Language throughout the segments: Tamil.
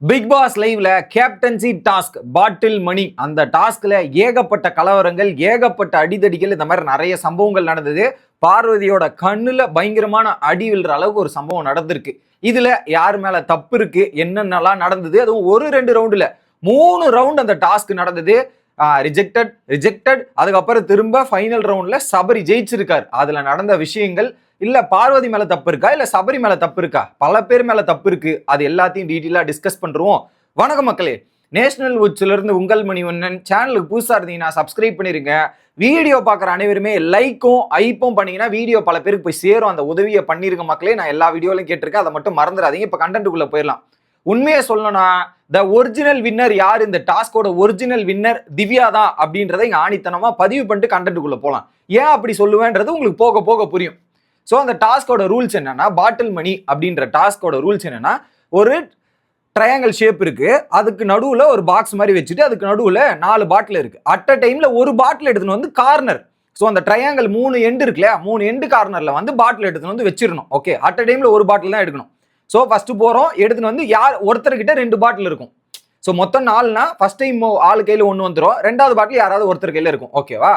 பிக் பாஸ் லைவ்ல கேப்டன்சி டாஸ்க் பாட்டில் மணி அந்த டாஸ்க்ல ஏகப்பட்ட கலவரங்கள் ஏகப்பட்ட அடிதடிகள் இந்த மாதிரி நிறைய சம்பவங்கள் நடந்தது. பார்வதியோட கண்ணுல பயங்கரமான அடி விழுற அளவுக்கு ஒரு சம்பவம் நடந்திருக்கு. இதுல யார் மேல தப்பு இருக்கு என்னென்னலாம் நடந்தது அதுவும் ஒரு ரெண்டு ரவுண்டுல மூணு ரவுண்ட் அந்த டாஸ்க் நடந்தது. ரிஜெக்டட் ரிஜெக்டட் அதுக்கப்புறம் திரும்ப ஃபைனல் ரவுண்ட்ல சபரி ஜெயிச்சிருக்காரு. அதுல நடந்த விஷயங்கள் இல்ல பார்வதி மேல தப்பு இருக்கா இல்ல சபரி மேல தப்பு இருக்கா? பல பேர் மேல தப்பு இருக்கு. அது எல்லாத்தையும் டீட்டெயிலா டிஸ்கஸ் பண்றோம். வணக்கம் மக்களே. நேஷனல் உச்சிலிருந்து இருந்து உங்கள் மணிவண்ணன் சேனலுக்கு புதுசாக இருந்தீங்கன்னா சப்ஸ்கிரைப் பண்ணிருங்க. வீடியோ பார்க்குற அனைவருமே லைக்கும் ஐப்பும் பண்ணீங்கன்னா வீடியோ பல பேருக்கு போய் சேரும். அந்த உதவியை பண்ணியிருக்க மக்களே. நான் எல்லா வீடியோலையும் கேட்டிருக்கேன். அதை மட்டும் மறந்துடாதீங்க. இப்போ கண்டென்ட்டுக்குள்ளே போயிடலாம். உண்மையை சொல்லணும்னா த ஒரிஜினல் வின்னர் யார்? இந்த டாஸ்கோட ஒரிஜினல் வின்னர் திவ்யா தான் அப்படின்றத இங்கே ஆணித்தனமா பதிவு பண்ணிட்டு கண்டென்ட்டுக்குள்ள போகலாம் ஏன் அப்படி சொல்லுவேன்றது உங்களுக்கு போக போக புரியும். ஸோ அந்த டாஸ்கோட ரூல்ஸ் என்னன்னா பாட்டில் மணி அப்படின்ற டாஸ்கோட ரூல்ஸ் என்னன்னா ஒரு ட்ரையாங்கிள் ஷேப் இருக்கு. அதுக்கு நடுவில் ஒரு பாக்ஸ் மாதிரி வச்சுட்டு அதுக்கு நடுவில் நாலு பாட்டில் இருக்கு. அட் அ டைம்ல ஒரு பாட்டில் எடுத்துன்னு வந்து கார்னர் ஸோ அந்த ட்ரையாங்கல் மூணு எண்டு இருக்கு மூணு எண்டு கார்னரில் வந்து பாட்டில் எடுத்துன்னு வந்து வச்சிடணும். ஓகே அட் அ டைம்ல ஒரு பாட்டில் தான் எடுக்கணும். ஸோ ஃபஸ்ட்டு போகிறோம் எடுத்துன்னு வந்து யார் ஒருத்தர்கிட்ட ரெண்டு பாட்டில் இருக்கும். ஸோ மொத்தம் நாலுனா ஃபர்ஸ்ட் டைம் ஆள் கையில் ஒன்று வந்துடும் ரெண்டாவது பாட்டில் யாராவது ஒருத்தர் கையில் இருக்கும். ஓகேவா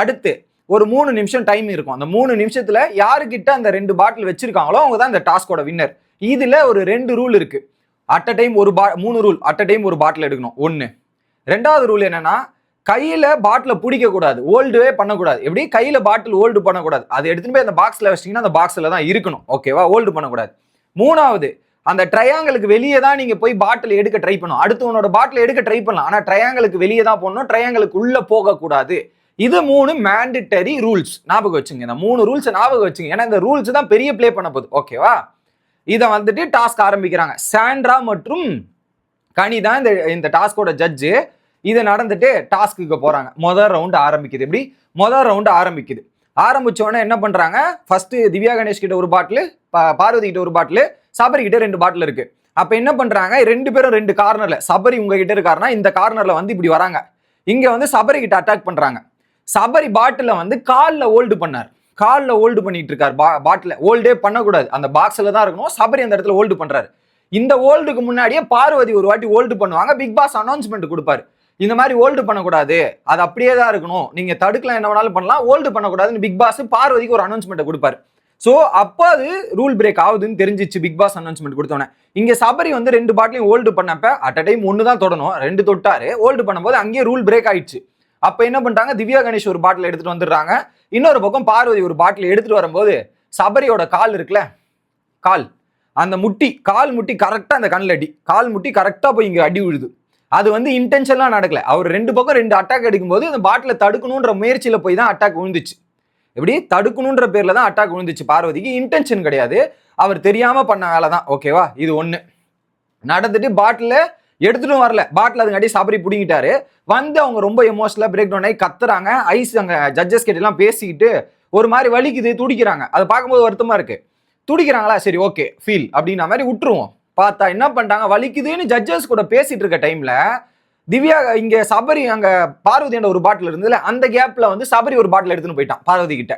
அடுத்து ஒரு மூணு நிமிஷம் டைம் இருக்கும். அந்த மூணு நிமிஷத்தில் யாருக்கிட்ட அந்த ரெண்டு பாட்டில் வச்சிருக்காங்களோ அவங்க தான் இந்த டாஸ்கோட வின்னர் இதில் ஒரு ரெண்டு ரூல் இருக்குது அட் அ டைம் ஒரு பா மூணு ரூல் அட் அ டைம் ஒரு பாட்டில் எடுக்கணும். ஒன்று ரெண்டாவது ரூல் என்னென்னா கையில் பாட்டில் பிடிக்கக்கூடாது. ஓல்டுவே பண்ணக்கூடாது. எப்படி? கையில் பாட்டில் ஓல்டு பண்ணக்கூடாது. அது எடுத்துகிட்டு போய் அந்த பாக்ஸில் வச்சிங்கன்னா அந்த பாக்ஸில் தான் இருக்கணும். ஓகேவா ஓல்டு பண்ணக்கூடாது. மூணாவது அந்த ட்ரையாங்கலுக்கு வெளியே தான் நீங்க போய் பாட்டில் எடுக்க ட்ரை பண்ணும் அடுத்தவனோட பாட்டில் எடுக்க ட்ரை பண்ணலாம். ஆனா ட்ரையாங்கலுக்கு வெளியே தான் போடணும். ட்ரையாங்கலுக்கு உள்ள போகக்கூடாது. இது மூணு மேண்டிட்டரி ரூல்ஸ் ஞாபகம் வச்சுங்க. இந்த மூணு ரூல்ஸ் ஞாபகம் வச்சுங்க. ஏன்னா இந்த ரூல்ஸ் தான் பெரிய ப்ளே பண்ண போகுது. ஓகேவா இதை வந்துட்டு டாஸ்க் ஆரம்பிக்கிறாங்க. சாண்ட்ரா மற்றும் கனி தான் இந்த இந்த டாஸ்கோட ஜட்ஜு இது நடந்துட்டு டாஸ்க்குக்கு போறாங்க. முதல் ரவுண்டு ஆரம்பிக்குது. எப்படி? முதல் ரவுண்டு ஆரம்பிக்குது. ஆரம்பிச்சோடனே என்ன பண்ணுறாங்க ஃபர்ஸ்ட் திவ்யா கணேஷ் கிட்ட ஒரு பாட்டில் பார்வதி கிட்ட ஒரு பாட்டில் சபரி கிட்ட ரெண்டு பாட்டில் இருக்கு. அப்போ என்ன பண்ணுறாங்க ரெண்டு பேரும் ரெண்டு கார்னரில் சபரி உங்ககிட்ட இருக்காருன்னா இந்த கார்னரில் வந்து இப்படி வராங்க. இங்கே வந்து சபரி கிட்ட அட்டாக் பண்ணுறாங்க சபரி பாட்டிலை வந்து காலில் ஹோல்டு பண்ணார். காலில் ஹோல்டு பண்ணிட்டு இருக்கார் பா பாட்டில் ஹோல்டே பண்ணக்கூடாது. அந்த பாக்ஸில் தான் இருக்கணும். சபரி அந்த இடத்துல ஹோல்டு பண்ணுறாரு இந்த ஹோல்டுக்கு முன்னாடியே பார்வதி ஒரு வாட்டி ஹோல்டு பண்ணுவாங்க. பிக் பாஸ் அனௌன்ஸ்மெண்ட் கொடுப்பாரு. இந்த மாதிரி ஓல்டு பண்ணக்கூடாது. அது அப்படியே தான் இருக்கணும். நீங்க தடுக்கலாம் என்ன வேணாலும் பண்ணலாம். ஓல்டு பண்ணக்கூடாதுன்னு பிக் பாஸ் பார்வதிக்கு ஒரு அனௌன்ஸ்மெண்ட் கொடுப்பாரு. ஸோ அப்போ அது ரூல் பிரேக் ஆகுதுன்னு தெரிஞ்சிச்சு பிக் பாஸ் அனௌன்ஸ்மெண்ட் கொடுத்தோன்னே இங்கே சபரி வந்து ரெண்டு பாட்டிலையும் ஓல்டு பண்ணப்ப அட் அ டைம் ஒன்று தான் தொடணும். ரெண்டு தொட்டாரு. ஓல்டு பண்ணும்போது அங்கேயே ரூல் பிரேக் ஆயிடுச்சு. அப்போ என்ன பண்ணிட்டாங்க? திவ்யா கணேஷ் ஒரு பாட்டில் எடுத்துகிட்டு வந்துடுறாங்க. இன்னொரு பக்கம் பார்வதி ஒரு பாட்டில் எடுத்துகிட்டு வரும்போது சபரியோட கால் இருக்குல்ல? கால். அந்த முட்டி கால் முட்டி கரெக்டாக அந்த கண்ணில் அடி. கால் முட்டி கரெக்டாக போய் இங்கே அடி விழுது அது வந்து இன்டென்ஷன்லாம் நடக்கல. அவர் ரெண்டு பக்கம் ரெண்டு அட்டாக் அடிக்கும்போது அந்த பாட்டில் தடுக்கணுன்ற முயற்சியில் போய் தான் அட்டாக் விழுந்துச்சு. எப்படி? தடுக்கணுன்ற பேரில் தான் அட்டாக் விழுந்துச்சு பார்வதிக்கு. இன்டென்ஷன் கிடையாது. அவர் தெரியாமல் பண்ண வேலை தான் ஓகேவா இது ஒன்று நடந்துட்டு பாட்டில் எடுத்துட்டும் வரல. பாட்டில் அதுங்காட்டி சாப்பிடி பிடிங்கிட்டாரு. வந்து அவங்க ரொம்ப எமோஷனலாக பிரேக் டவுன் ஆகி கத்துறாங்க. ஐஸ் அங்கே ஜட்ஜஸ் கிட்டலாம் பேசிக்கிட்டு ஒரு மாதிரி வலிக்குது துடிக்கிறாங்க. அதை பார்க்கும்போது வருத்தமாக இருக்குது துடிக்கிறாங்களா? சரி ஓகே ஃபீல் அப்படின்ற மாதிரி விட்டுருவோம். பார்த்தா என்ன பண்ணிட்டாங்க? வலிக்குதுன்னு ஜட்ஜஸ் கூட பேசிட்டு இருக்க டைம்ல திவ்யா இங்க சபரி அங்க பார்வதியோட ஒரு பாட்டில் இருந்ததுல அந்த கேப்ல வந்து சபரி ஒரு பாட்டில் எடுத்துன்னு போயிட்டான் பார்வதி கிட்ட.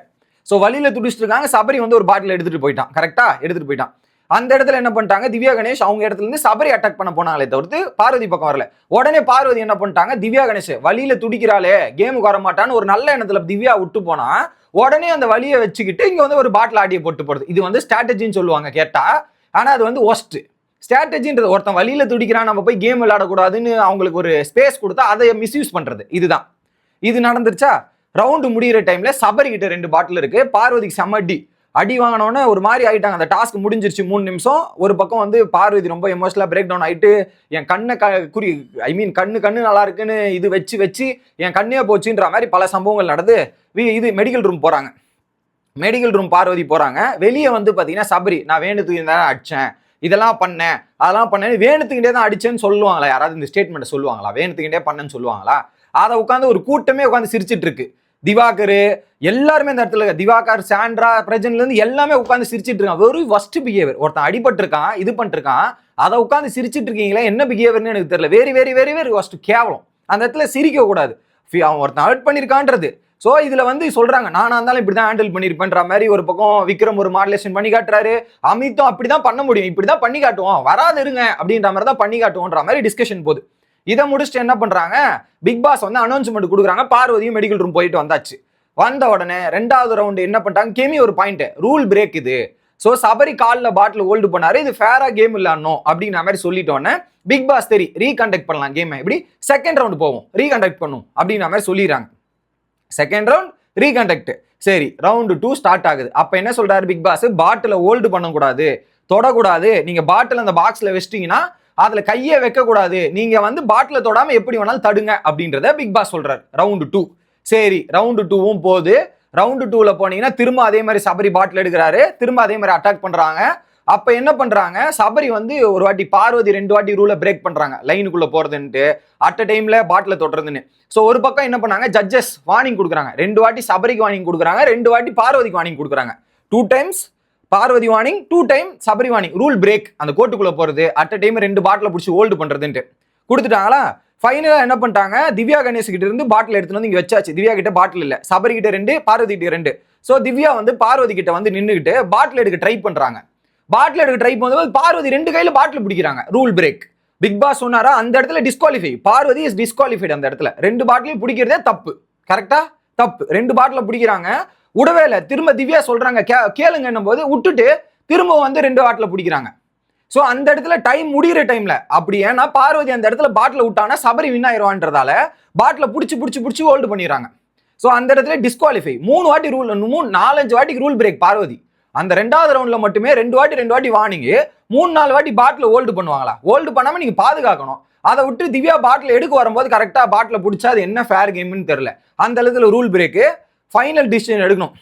ஸோ வழியில துடிச்சிட்டு இருக்காங்க சபரி வந்து ஒரு பாட்டில் எடுத்துட்டு போயிட்டான் கரெக்டா எடுத்துட்டு போயிட்டான். அந்த இடத்துல என்ன பண்ணிட்டாங்க? திவ்யா கணேஷ் அவங்க இடத்துல இருந்து சபரி அட்டாக் பண்ண போனாங்களே தவிர்த்து பார்வதி பக்கம் வரல. உடனே பார்வதி என்ன பண்ணிட்டாங்க? திவ்யா கணேஷ் வழியில துடிக்கிறாளே கேமுக்கு வர மாட்டான்னு ஒரு நல்ல எண்ணத்துல திவ்யா விட்டு போனா உடனே அந்த வழியை வச்சுக்கிட்டு இங்க வந்து ஒரு பாட்டில் ஆடியை போட்டு போடுது. இது வந்து ஸ்ட்ராட்டஜின்னு சொல்லுவாங்க கேட்டா. ஆனா அது வந்து ஒஸ்ட் ஸ்ட்ராட்டஜின்றது ஒருத்தன் வழியில் துடிக்கிறான் நம்ம போய் கேம் விளையாடக்கூடாதுன்னு அவங்களுக்கு ஒரு ஸ்பேஸ் கொடுத்தா அதை மிஸ்யூஸ் பண்ணுறது இதுதான். இது நடந்துருச்சா? ரவுண்டு முடியிற டைமில் சபரி ரெண்டு பாட்டில் இருக்குது பார்வதிக்கு செம்ம அடி. அடி வாங்கினோடனே ஒரு மாதிரி ஆகிட்டாங்க அந்த டாஸ்க் முடிஞ்சிருச்சு மூணு நிமிஷம். ஒரு பக்கம் வந்து பார்வதி ரொம்ப எமோஷனலாக பிரேக் டவுன் ஆகிட்டு என் கண்ணை க குறி ஐ மீன் கண்ணு கண்ணு நல்லா இருக்குன்னு இது வச்சு வச்சு என் கண்ணே போச்சுன்ற மாதிரி பல சம்பவங்கள் நடந்து வி- இது மெடிக்கல் ரூம் போகிறாங்க மெடிக்கல் ரூம் பார்வதி போகிறாங்க வெளியே வந்து பார்த்தீங்கன்னா சபரி நான் வேணுத்துக்கு தான் அடித்தேன் இதெல்லாம் பண்ணேன் அதெல்லாம் பண்ணேன் வேணுத்துக்கிட்டே தான் அடிச்சேன்னு சொல்லுவாங்களா? யாராவது இந்த ஸ்டேட்மெண்ட்டை சொல்லுவாங்களா? வேணுத்துக்கிட்டே பண்ணேன்னு சொல்லுவாங்களா? அதை உட்காந்து ஒரு கூட்டமே உட்காந்து சிரிச்சிட்டு இருக்கு திவாகர் எல்லாருமே இந்த இடத்துல திவாகர் சாண்ட்ரா பிரஜன்லேருந்து எல்லாமே உட்காந்து சிரிச்சிட்டு இருக்கான் வெறும் ஃபர்ஸ்ட் பிஹேவியர் ஒருத்தன் அடிபட்டிருக்கான் இது பண்ணிருக்கான் அதை உட்காந்து சிரிச்சிட்டு இருக்கீங்களா என்ன பிஹேவியர்னு எனக்கு தெரியல. Very very very very first கேவலம். அந்த இடத்துல சிரிக்க கூடாது அவன் ஒருத்தன் ஹர்ட் பண்ணியிருக்கான்றது ஸோ இதில் வந்து சொல்கிறாங்க நானா இருந்தாலும் இப்படி தான் ஹேண்டில் பண்ணியிருப்பேன்ற மாதிரி ஒரு பக்கம் விக்ரம் ஒரு மாடலேஷன் பண்ணி காட்டுறாரு. அமித்தும் அப்படிதான் பண்ண முடியும். இப்படி தான் பண்ணி காட்டுவோம். வராது இருங்க. அப்படின்ற மாதிரி தான் பண்ணி காட்டுவோன்ற மாதிரி டிஸ்கஷன் போகுது. இதை முடிச்சுட்டு என்ன பண்ணுறாங்க பிக் பாஸ் வந்து அனௌன்ஸ்மெண்ட் கொடுக்குறாங்க. பார்வதியும் மெடிக்கல் ரூம் போயிட்டு வந்தாச்சு. வந்த உடனே ரெண்டாவது ரவுண்டு என்ன பண்ணிட்டாங்க? கெமி ஒரு பாயிண்ட் ரூல் பிரேக் இது. ஸோ சபரி காலில் பாட்டில் ஹோல்டு பண்ணாரு. இது ஃபேரா கேம் இல்லைன்னோ அப்படின்ற மாதிரி சொல்லிட்டோன்னே பிக் பாஸ் தெரி ரீகண்டக்ட் பண்ணலாம் கேமை இப்படி செகண்ட் ரவுண்டு போவோம். ரீகண்டக்ட் பண்ணும் அப்படின்ற மாதிரி சொல்லிடுறாங்க. செகண்ட் ரவுண்ட் ரீகண்டக்ட் சரி ரவுண்டு டூ ஸ்டார்ட் ஆகுது. அப்போ என்ன சொல்றாரு பிக் பாஸ் பாட்டில் ஹோல்டு பண்ணக்கூடாது. தொடக்கூடாது. நீங்க பாட்டில் அந்த பாக்ஸ்ல வச்சிட்டீங்கன்னா அதுல கையே வைக்கக்கூடாது. நீங்க வந்து பாட்டில் தொடாம எப்படி வேணாலும் தடுங்க அப்படின்றத பிக் பாஸ் சொல்றாரு. ரவுண்டு டூ சரி ரவுண்டு டூவும் போகுது. ரவுண்டு டூவில் போனீங்கன்னா திரும்ப அதே மாதிரி சபரி பாட்டில் எடுக்கிறாரு. திரும்ப அதே மாதிரி அட்டாக் பண்ணுறாங்க அப்ப என்ன பண்றாங்க? சபரி வந்து ஒரு வாட்டி பார்வதி ரெண்டு வாட்டி ரூலை பிரேக் பண்றாங்க. லைனுக்குள்ள போறதுன்ட்டு அட் அ டைம்ல பாட்டில தொடுறதுன்னு ஸோ ஒரு பக்கம் என்ன பண்ணாங்க? ஜட்ஜஸ் வார்னிங் கொடுக்குறாங்க. ரெண்டு வாட்டி சபரிக்கு வார்னிங் கொடுக்குறாங்க. ரெண்டு வாட்டி பார்வதிக்கு வார்னிங் கொடுக்குறாங்க. Two times Parvathi warning two time Sabari warning rule break அந்த கோர்ட்டுக்குள்ள போறது அட் அ டைம் ரெண்டு பாட்டில் பிடிச்சி ஹோல்டு பண்றதுன்ட்டு. கொடுத்துட்டாங்களா? ஃபைனலாக என்ன பண்ணிட்டாங்க? திவ்யா கணேஷ் கிட்ட இருந்து பாட்டில் எடுத்துட்டு வந்து இங்கே வச்சாச்சு. திவ்யா கிட்ட பாட்டில் இல்லை. சபரி கிட்ட ரெண்டு பார்வதி கிட்ட ரெண்டு. ஸோ திவ்யா வந்து பார்வதி கிட்ட வந்து நின்றுக்கிட்டு பாட்டில் எடுக்க ட்ரை பண்ணுறாங்க பாட்டில் எடுக்க ட்ரை பண்ணும்போது பார்வதி ரெண்டு கையில் பாட்டில் பிடிக்கிறாங்க. ரூல் பிரேக் பிக் பாஸ் சொன்னாரா அந்த இடத்துல டிஸ்குவாலிஃபை பார்வதி இஸ் டிஸ்குவாலிஃபைட் அந்த இடத்துல. ரெண்டு பாட்டிலையும் பிடிக்கிறதே தப்பு. கரெக்டா தப்பு. ரெண்டு பாட்டில் பிடிக்கிறாங்க. உடவேல இல்லை திரும்ப திவ்யா சொல்றாங்க கே- கேளுங்கன்னும் போது விட்டுட்டு திரும்ப வந்து ரெண்டு பாட்டில் பிடிக்கிறாங்க. ஸோ அந்த இடத்துல டைம் முடிகிற டைம்ல அப்படி ஏன்னா பார்வதி அந்த இடத்துல பாட்டில் விட்டானா சபரி வின் ஆயிடுவான்றதால பாட்டில பிடிச்சி பிடிச்சி பிடிச்சி ஹோல்டு பண்ணிடுறாங்க. ஸோ அந்த இடத்துல டிஸ்குவாலிஃபை மூணு வாட்டி ரூல் மூணு நாலஞ்சு வாட்டிக்கு ரூல் பிரேக் பார்வதி. அந்த ரெண்டாவது ரவுண்ட்ல மட்டுமே ரெண்டு வாட்டி ரெண்டு வாட்டி வார்னிங்கு மூணு நாலு வாட்டி பாட்டில் ஹோல்டு பண்ணுவாங்களா ஹோல்டு பண்ணாம நீங்க பாதுகாக்கணும். அதை விட்டு திவ்யா பாட்டில் எடுக்க வரும்போது கரெக்டாக பாட்டில் பிடிச்சா அது என்ன ஃபேர் கேம்னு தெரில அந்த அளவுக்கு ரூல் பிரேக்கு ஃபைனல் டிசிஷன் எடுக்கணும்.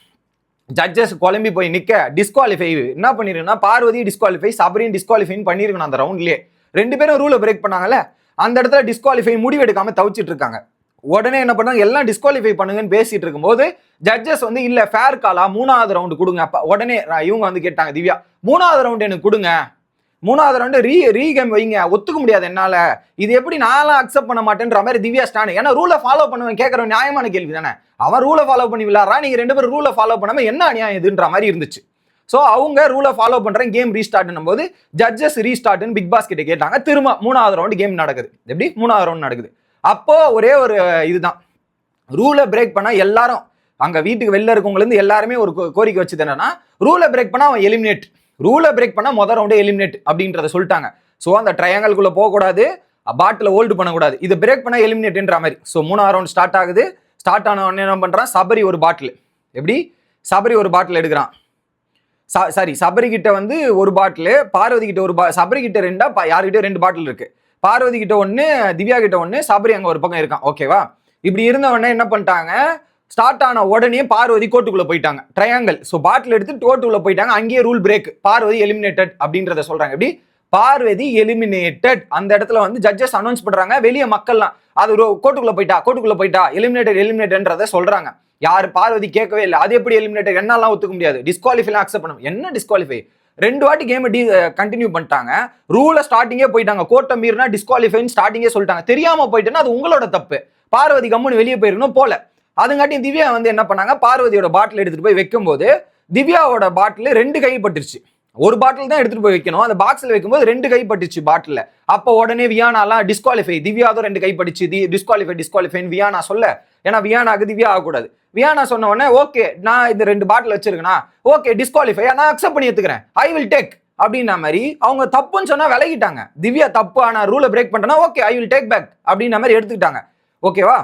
ஜட்ஜஸ் குழம்பி போய் நிற்க டிஸ்குவாலிஃபை என்ன பண்ணிருக்குன்னா பார்வதி டிஸ்குவாலிஃபை சபரியும் டிஸ்குவாலிஃபைன்னு பண்ணியிருக்கணும் அந்த ரவுண்ட்லேயே ரெண்டு பேரும் ரூலை பிரேக் பண்ணாங்கல்ல அந்த இடத்துல டிஸ்குவாலிஃபை முடிவு எடுக்காமல் தவிச்சிட்டு இருக்காங்க. உடனே என்ன பண்ணாங்க எல்லாம் டிஸ்குவாலிஃபை பண்ணுங்கன்னு பேசிட்டு இருக்கும்போது ஜட்ஜஸ் வந்து இல்ல ஃபேர் காலா மூணாவது ரவுண்டு கொடுங்க. அப்ப உடனே இவங்க வந்து கேட்டாங்க திவ்யா மூணாவது ரவுண்டு எனக்கு கொடுங்க. மூணாவது ரவுண்டு ரீ ரீ கேம் வைங்க. ஒத்துக்க முடியாது என்னால. இது எப்படி நான்லாம் அக்செப்ட் பண்ண மாட்டேன்ற மாதிரி திவ்யா ஸ்டாண்ட் ஏன்னா ரூலை ஃபாலோ பண்ணுவேன் கேட்கற நியாயமான கேள்வி தானே. அவன் ரூலை ஃபாலோ பண்ணி விளாட்றா நீங்க ரெண்டு பேரும் ரூலை ஃபாலோ பண்ணாம என்ன அநியாயம் இதுன்ற மாதிரி இருந்துச்சு. ஸோ அவங்க ரூலை ஃபாலோ பண்ணுறேன் கேம் ரீஸ்டார்ட்னும் போது ஜட்ஜஸ் ரீஸ்டார்ட்னு பிக் பாஸ் கிட்ட கேட்டாங்க திரும்ப மூணாவது ரவுண்டு கேம் நடக்குது. எப்படி? மூணாவது ரவுண்ட் நடக்குது. அப்போ ஒரே ஒரு இதுதான். ரூலை பிரேக் பண்ணா எல்லாரும் அங்க வீட்டுக்கு வெளில இருக்கவங்க இருந்து எல்லாருமே ஒரு கோ- கோரிக்கை வச்சது என்னன்னா ரூலை பிரேக் பண்ணா அவன் எலிமினேட் ரூலை பிரேக் பண்ணா மொதல் ரவுண்டே எலிமினேட் அப்படின்றத சொல்லிட்டாங்க. ஸோ அந்த ட்ரையாங்கல்குள்ள போகக்கூடாது பாட்டில் ஹோல்டு பண்ணக்கூடாது. இதை பிரேக் பண்ணால் எலிமினேட்ன்ற மாதிரி. ஸோ மூணாவது ரவுண்ட் ஸ்டார்ட் ஆகுது. ஸ்டார்ட் ஆன உடனே என்ன பண்ணுறான் சபரி ஒரு பாட்டில் எப்படி? சபரி ஒரு பாட்டில் எடுக்கிறான். சாரி சபரி கிட்ட வந்து ஒரு பாட்டில் பார்வதி கிட்ட ஒரு பா சபரி கிட்ட ரெண்டா பா- ரெண்டு பாட்டில் இருக்குது பார்வதி கிட்ட ஒன்று திவ்யா கிட்ட ஒன்று சபரி அங்க ஒரு பக்கம் இருக்கான். ஓகேவா இப்படி இருந்தவொடனே என்ன பண்ணிட்டாங்க? ஸ்டார்ட் ஆன உடனே பார்வதி கோட்டுக்குள்ள போயிட்டாங்க. ட்ரையாங்கல் ஸோ பாட்டில் எடுத்து கோட்டுக்குள்ள போயிட்டாங்க. அங்கேயே ரூல் பிரேக் பார்வதி எலிமினேட்டட் அப்படின்றத சொல்றாங்க. எப்படி? பார்வதி எலிமினேட்டட் அந்த இடத்துல வந்து ஜட்ஜஸ் அனௌன்ஸ் பண்றாங்க. வெளியே மக்கள்லாம் அது ஒரு கோட்டுக்குள்ள போயிட்டா கோட்டுக்குள்ள போயிட்டா எலிமினேட்டட் எலிமினேட்டட்ன்றத சொல்றாங்க. யார்? பார்வதி கேட்கவே இல்லை. அது எப்படி எலிமினேட்டட் என்னெல்லாம் ஒத்துக்க முடியாது. டிஸ்குவாலிஃபைலாம் அக்செப்ட் பண்ணணும் என்ன டிஸ்குவாலிஃபை ரெண்டு வாட்டி கேம் டி கண்டினியூ பண்ணிட்டாங்க. ரூலை ஸ்டார்டிங்கே போயிட்டாங்க. கோட்டை மீறினா டிஸ்குவாலிஃபைன்னு ஸ்டார்டிங்கே சொல்லிட்டாங்க. தெரியாமல் போயிட்டேன்னா அது உங்களோட தப்பு. பார்வதி கம்முன்னு வெளியே போயிருக்கணும் போல. அதுங்காட்டியும் திவ்யா வந்து என்ன பண்ணாங்க? பார்வதியோட பாட்டில் எடுத்துகிட்டு போய் வைக்கும்போது திவ்யாவோட பாட்டில் ரெண்டு கை பட்டுருச்சு. ஒரு பாட்டில் தான் எடுத்துட்டு போய் வைக்கணும். அந்த பாக்ஸ்ல வைக்கும்போது ரெண்டு கை பட்டுச்சு பாட்டில் அப்போ உடனே வியானாலாம் டிஸ்குவாலிஃபை திவ்யாதும் ரெண்டு கை பட்டுச்சு தி டிஸ்குவாலிஃபை டிஸ்குவாலிஃபைன்னு வியானா சொல்ல. ஏன்னா வியானாக்கு திவ்யா ஆகக்கூடாது. வியானா சொன்ன உடனே ஓகே நான் இந்த ரெண்டு பாட்டில் வச்சிருக்கேனா? ஓகே டிஸ்குவாலிஃபை நான் அக்செப்ட் பண்ணி எடுத்துக்கிறேன். ஐ வில் டேக் அப்படின்ன மாதிரி அவங்க தப்புன்னு சொன்னா விலகிட்டாங்க. திவ்யா தப்பு ஆனா ரூலை பிரேக் பண்ணிட்டேன்னா okay I will take back அப்படின்ன மாதிரி எடுத்துக்கிட்டாங்க. ஓகேவா?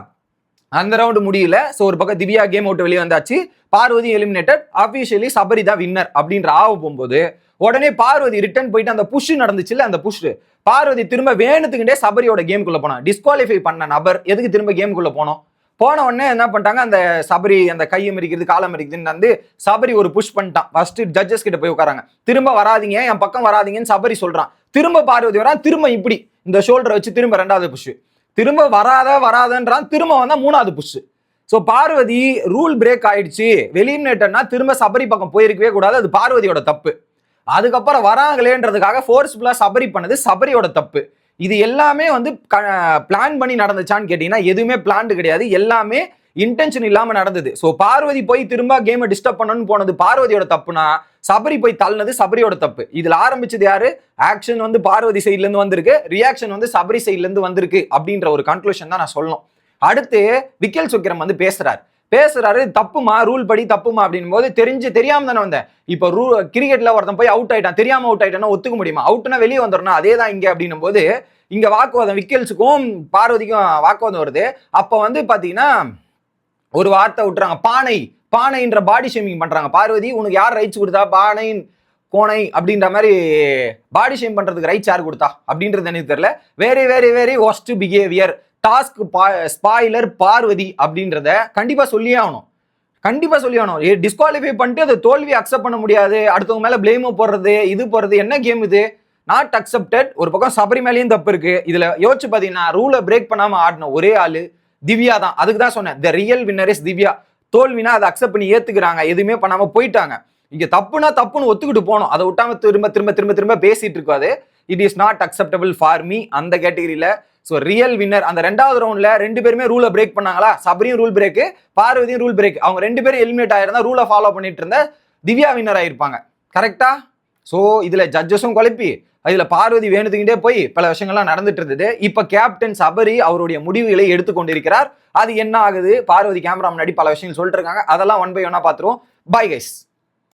அந்த ரவுண்டு முடியல. ஸோ ஒரு பக்கம் திவ்யா கேம் அவுட் வெளியே வந்தாச்சு. பார்வதி எலிமினேட்டட் அபிஷியலி சபரி தான் வின்னர் அப்படின்ற ஆவ போகும்போது உடனே பார்வதி ரிட்டர்ன் போயிட்டு அந்த புஷ் நடந்துச்சுல்ல அந்த புஷ் பார்வதி திரும்ப வேணுத்துக்கிட்டே சபரியோட கேமுக்குள்ள போனோம் டிஸ்குவாலிஃபை பண்ண நபர் எதுக்கு திரும்ப கேமுக்குள்ள போனோம்? போன உடனே என்ன பண்ணிட்டாங்க அந்த சபரி அந்த கையை மறிக்கிறது காலம் மறிக்கிறதுன்னு வந்து சபரி ஒரு புஷ் பண்ணிட்டான். ஃபர்ஸ்ட் ஜட்ஜஸ் கிட்ட போய் உட்காராங்க. திரும்ப வராதீங்க என் பக்கம் வராதிங்கன்னு சபரி சொல்றான். திரும்ப பார்வதி வரான் திரும்ப இப்படி இந்த ஷோல்டரை வச்சு திரும்ப ரெண்டாவது புஷ் திரும்ப வராத வராதன்றான். திரும்ப வந்தா மூணாவது push so Parvathi rule break ஆயிடுச்சு. வெளியினேட்டர்னா திரும்ப சபரி பக்கம் போயிருக்கவே கூடாது. அது பார்வதியோட தப்பு. அதுக்கப்புறம் வராங்களேன்றதுக்காக ஃபோர்ஸ்ஃபுல்லாக சபரி பண்ணது சபரியோட தப்பு. இது எல்லாமே வந்து க பிளான் பண்ணி நடந்துச்சான்னு கேட்டிங்கன்னா எதுவுமே பிளான்டு கிடையாது. எல்லாமே இன்டென்ஷன் இல்லாமல் நடந்தது. ஸோ பார்வதி போய் திரும்ப கேமை டிஸ்டர்ப் பண்ணணும்னு போனது பார்வதியோட தப்புனா சபரி போய் தள்ளினது சபரியோட தப்பு. இதுல ஆரம்பிச்சது யாரு? ஆக்ஷன் வந்து பார்வதி சைட்ல இருந்து வந்திருக்கு. ரியாக்ஷன் வந்து சபரி சைட்ல இருந்து வந்திருக்கு அப்படின்ற ஒரு கன்க்ளூஷன் தான் நான் சொல்லணும். அடுத்து விக்கல் சுக்கிரம் வந்து பேசுறாரு. பேசுறாரு தப்புமா? ரூல் படி தப்புமா? அப்படின் போது தெரிஞ்சு தெரியாம தானே வந்தேன். இப்போ ரூ கிரிக்கெட்ல ஒருத்தன் போய் அவுட் ஆயிட்டான். தெரியாம அவுட் ஆயிட்டானா ஒத்துக்க முடியுமா? அவுட்னா வெளியே வந்துடணும். அதே தான் இங்க அப்படின்னும் போது இங்க வாக்குவாதம் விக்கல்ஸுக்கும் பார்வதிக்கும் வாக்குவாதம் வருது. அப்ப வந்து பாத்தீங்கன்னா ஒரு வார்த்தை விட்டுறாங்க. பானை பானைன்ற பாடி ஷேமிங் பண்றாங்க. பார்வதி உனக்கு யார் ரைட்ஸ் கொடுத்தா? பானை கோனை அப்படின்ற மாதிரி பாடி ஷேம் பண்றதுக்கு ரைட்ஸ் யார் கொடுத்தா? அப்படின்றது எனக்கு தெரியல. Very very very worst behaviour task spoiler Parvathi அப்படின்றத கண்டிப்பா சொல்லியே ஆகணும். கண்டிப்பா சொல்லி ஆகணும். டிஸ்குவாலிஃபை பண்ணிட்டு அதை தோல்வி அக்செப்ட் பண்ண முடியாது. அடுத்தவங்க மேல பிளேமோ போடுறது இது போடுறது என்ன கேம் இது? நாட் அக்செப்டட் ஒரு பக்கம் சபரி மேலேயும் தப்பு இருக்கு. இதுல யோசிச்சு பாத்தீங்கன்னா ரூலை பிரேக் பண்ணாம ஆடின ஒரே ஆளு திவ்யா தான். அதுக்கு தான் சொன்னேன். The real winner is Divya. தோல்வினா அதை அக்செப்ட் பண்ணி ஏத்துக்கிறாங்க. எதுவுமே பண்ணாம போயிட்டாங்க. இங்க தப்புனா தப்புன்னு ஒத்துக்கிட்டு போகணும் அதை விட்டாம திரும்ப திரும்ப திரும்ப திரும்ப பேசிட்டு இருக்காது. It is not acceptable for me அந்த கேட்டகரியில ஸோ ரியல் வின்னர் அந்த ரெண்டாவது ரவுண்ட்ல ரெண்டு பேருமே ரூலை பிரேக் பண்ணாங்களா? சபரியும் ரூல் பிரேக் பார்வதியும் ரூல் பிரேக் அவங்க ரெண்டு பேரும் எலிமினேட் ஆயிருந்தா ரூலை ஃபாலோ பண்ணிட்டு இருந்த திவ்யா வின்னர் ஆயிருப்பாங்க. கரெக்டா ஸோ இதுல ஜட்ஜஸும் குழப்பி. இதுல பார்வதி வேணுதுக்கிட்டே போய் பல விஷயங்கள்லாம் நடந்துட்டு இருந்தது இப்ப கேப்டன் சபரி அவருடைய முடிவுகளை எடுத்துக்கொண்டிருக்கிறார். அது என்ன ஆகுது? பார்வதி கேமரா முன்னாடி பல விஷயங்கள் சொல்லிட்டு இருக்காங்க அதெல்லாம் ஒன் பை ஒன்னா பாத்துருவோம் பை கைஸ்